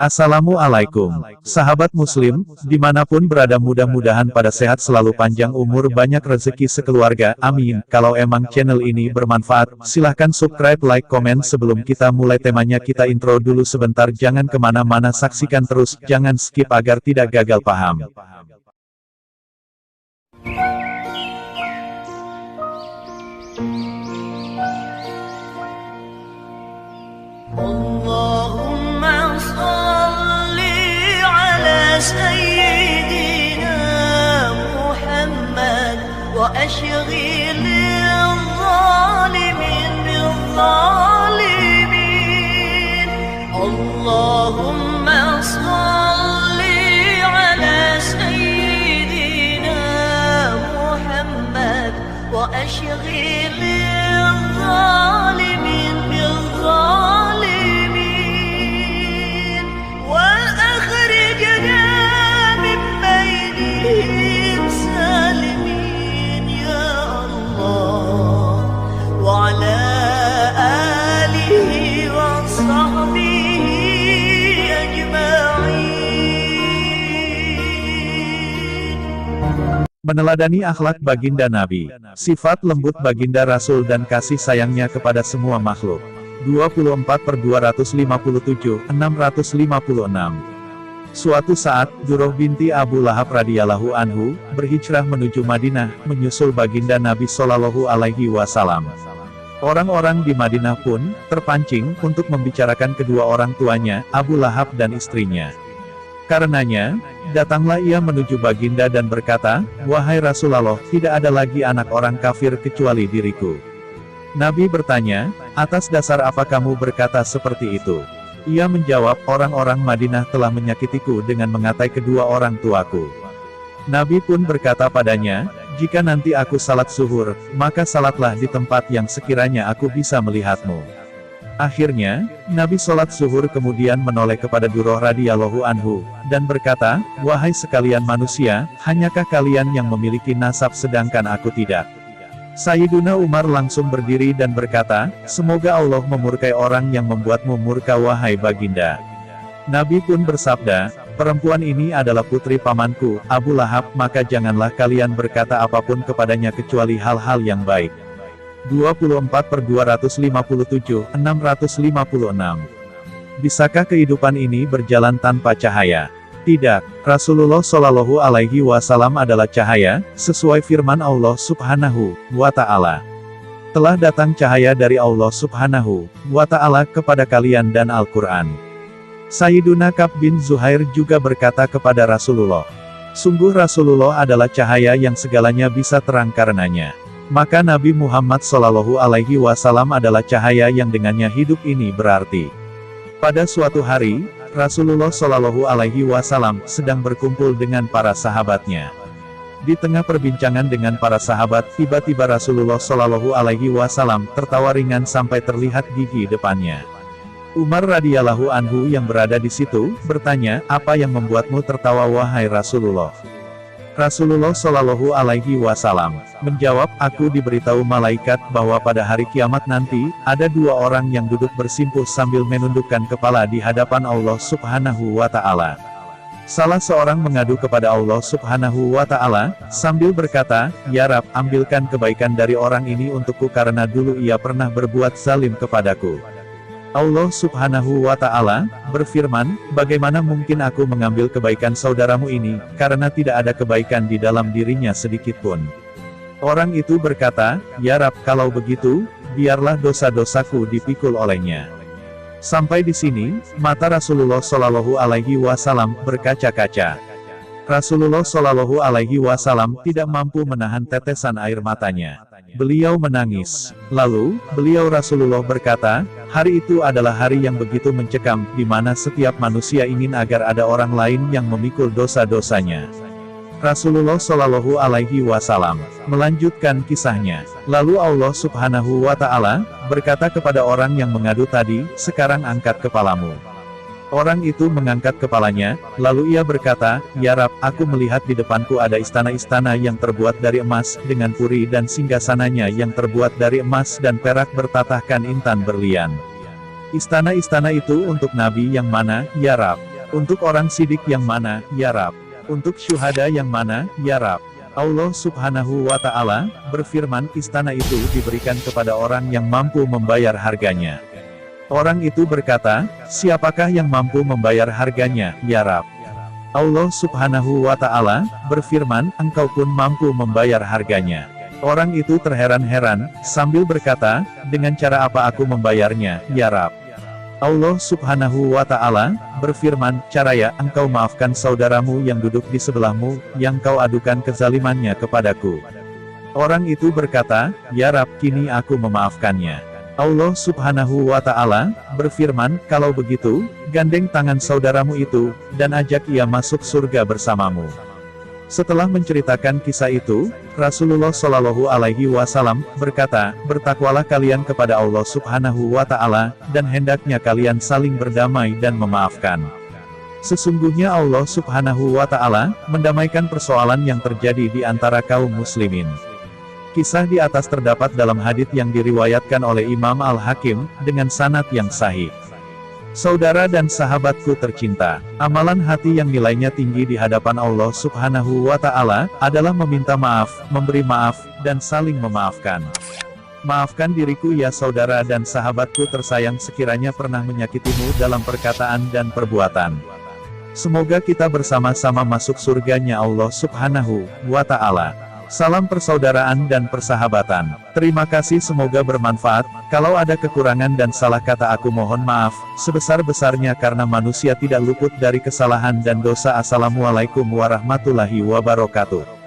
Assalamualaikum, sahabat muslim, di mana pun berada mudah-mudahan pada sehat selalu panjang umur banyak rezeki sekeluarga, amin. Kalau emang channel ini bermanfaat, silahkan subscribe, like, komen sebelum kita mulai temanya kita intro dulu sebentar jangan ke mana-mana saksikan terus, jangan skip agar tidak gagal paham. الظالمين. بالظالمين اللهم صل على سيدنا محمد وأشغل الظالمين بالظالمين. Meneladani akhlak baginda Nabi, sifat lembut baginda Rasul dan kasih sayangnya kepada semua makhluk. 24 per 257, 656. Suatu saat, Duroh binti Abu Lahab radhiyallahu anhu, berhijrah menuju Madinah, menyusul baginda Nabi Shallallahu alaihi wasallam. Orang-orang di Madinah pun, terpancing, untuk membicarakan kedua orang tuanya, Abu Lahab dan istrinya. Karenanya, datanglah ia menuju baginda dan berkata, Wahai Rasulullah, tidak ada lagi anak orang kafir kecuali diriku. Nabi bertanya, atas dasar apa kamu berkata seperti itu? Ia menjawab, orang-orang Madinah telah menyakitiku dengan mengatai kedua orang tuaku. Nabi pun berkata padanya, jika nanti aku salat zuhur, maka salatlah di tempat yang sekiranya aku bisa melihatmu. Akhirnya, Nabi sholat zuhur kemudian menoleh kepada Duroh radhiyallahu anhu, dan berkata, Wahai sekalian manusia, hanyakah kalian yang memiliki nasab sedangkan aku tidak? Sayyiduna Umar langsung berdiri dan berkata, Semoga Allah memurkai orang yang membuatmu murka wahai baginda. Nabi pun bersabda, Perempuan ini adalah putri pamanku, Abu Lahab, maka janganlah kalian berkata apa pun kepadanya kecuali hal-hal yang baik. 24 per 257, 656. Bisakah kehidupan ini berjalan tanpa cahaya? Tidak, Rasulullah Shallallahu Alaihi Wasallam adalah cahaya, sesuai firman Allah Subhanahu wa Ta'ala. Telah datang cahaya dari Allah Subhanahu wa Ta'ala kepada kalian dan Al-Quran. Sayyiduna Kab bin Zuhair juga berkata kepada Rasulullah, Sungguh Rasulullah adalah cahaya yang segalanya bisa terang karenanya. Maka Nabi Muhammad Shallallahu Alaihi Wasallam adalah cahaya yang dengannya hidup ini berarti. Pada suatu hari, Rasulullah Shallallahu Alaihi Wasallam sedang berkumpul dengan para sahabatnya. Di tengah perbincangan dengan para sahabat, tiba-tiba Rasulullah Shallallahu Alaihi Wasallam tertawa ringan sampai terlihat gigi depannya. Umar radhiyallahu anhu yang berada di situ bertanya, apa yang membuatmu tertawa wahai Rasulullah? Rasulullah Shallallahu Alaihi Wasallam menjawab, aku diberitahu malaikat bahwa pada hari kiamat nanti, ada dua orang yang duduk bersimpuh sambil menundukkan kepala di hadapan Allah Subhanahu wa Ta'ala. Salah seorang mengadu kepada Allah Subhanahu wa Ta'ala, sambil berkata, Ya Rab, ambilkan kebaikan dari orang ini untukku karena dulu ia pernah berbuat zalim kepadaku. Allah subhanahu wa ta'ala, berfirman, bagaimana mungkin aku mengambil kebaikan saudaramu ini, karena tidak ada kebaikan di dalam dirinya sedikitpun. Orang itu berkata, Ya Rab, kalau begitu, biarlah dosa-dosaku dipikul olehnya. Sampai di sini, mata Rasulullah Shallallahu Alaihi Wasallam berkaca-kaca. Rasulullah Shallallahu Alaihi Wasallam tidak mampu menahan tetesan air matanya. Beliau menangis. Lalu, beliau Rasulullah berkata, hari itu adalah hari yang begitu mencekam, di mana setiap manusia ingin agar ada orang lain yang memikul dosa-dosanya. Rasulullah Shallallahu Alaihi Wasallam melanjutkan kisahnya. Lalu Allah Subhanahu Wa Taala berkata kepada orang yang mengadu tadi, sekarang angkat kepalamu. Orang itu mengangkat kepalanya, lalu ia berkata, Ya Rab, aku melihat di depanku ada istana-istana yang terbuat dari emas, dengan puri dan singgasananya yang terbuat dari emas dan perak bertatahkan intan berlian. Istana-istana itu untuk Nabi yang mana, Ya Rab? Untuk orang sidik yang mana, ya Rab? Untuk syuhada yang mana, ya Rab? Allah subhanahu wa ta'ala, berfirman istana itu diberikan kepada orang yang mampu membayar harganya. Orang itu berkata, siapakah yang mampu membayar harganya, ya Rab? Allah subhanahu wa ta'ala, berfirman, engkau pun mampu membayar harganya. Orang itu terheran-heran, sambil berkata, dengan cara apa aku membayarnya, ya Rab? Allah subhanahu wa ta'ala, berfirman, cara ya, engkau maafkan saudaramu yang duduk di sebelahmu, yang kau adukan kezalimannya kepadaku. Orang itu berkata, ya Rab, kini aku memaafkannya. Allah subhanahu wa ta'ala, berfirman, kalau begitu, gandeng tangan saudaramu itu, dan ajak ia masuk surga bersamamu. Setelah menceritakan kisah itu, Rasulullah Shallallahu Alaihi Wasallam berkata, bertakwalah kalian kepada Allah Subhanahu Wa Taala, dan hendaknya kalian saling berdamai dan memaafkan. Sesungguhnya Allah Subhanahu Wa Taala mendamaikan persoalan yang terjadi di antara kaum muslimin. Kisah di atas terdapat dalam hadits yang diriwayatkan oleh Imam Al-Hakim, dengan sanad yang sahih. Saudara dan sahabatku tercinta, amalan hati yang nilainya tinggi di hadapan Allah subhanahu wa ta'ala, adalah meminta maaf, memberi maaf, dan saling memaafkan. Maafkan diriku ya saudara dan sahabatku tersayang sekiranya pernah menyakitimu dalam perkataan dan perbuatan. Semoga kita bersama-sama masuk surganya Allah subhanahu wa ta'ala. Salam persaudaraan dan persahabatan. Terima kasih semoga bermanfaat. Kalau ada kekurangan dan salah kata aku mohon maaf, sebesar-besarnya karena manusia tidak luput dari kesalahan dan dosa. Assalamualaikum warahmatullahi wabarakatuh.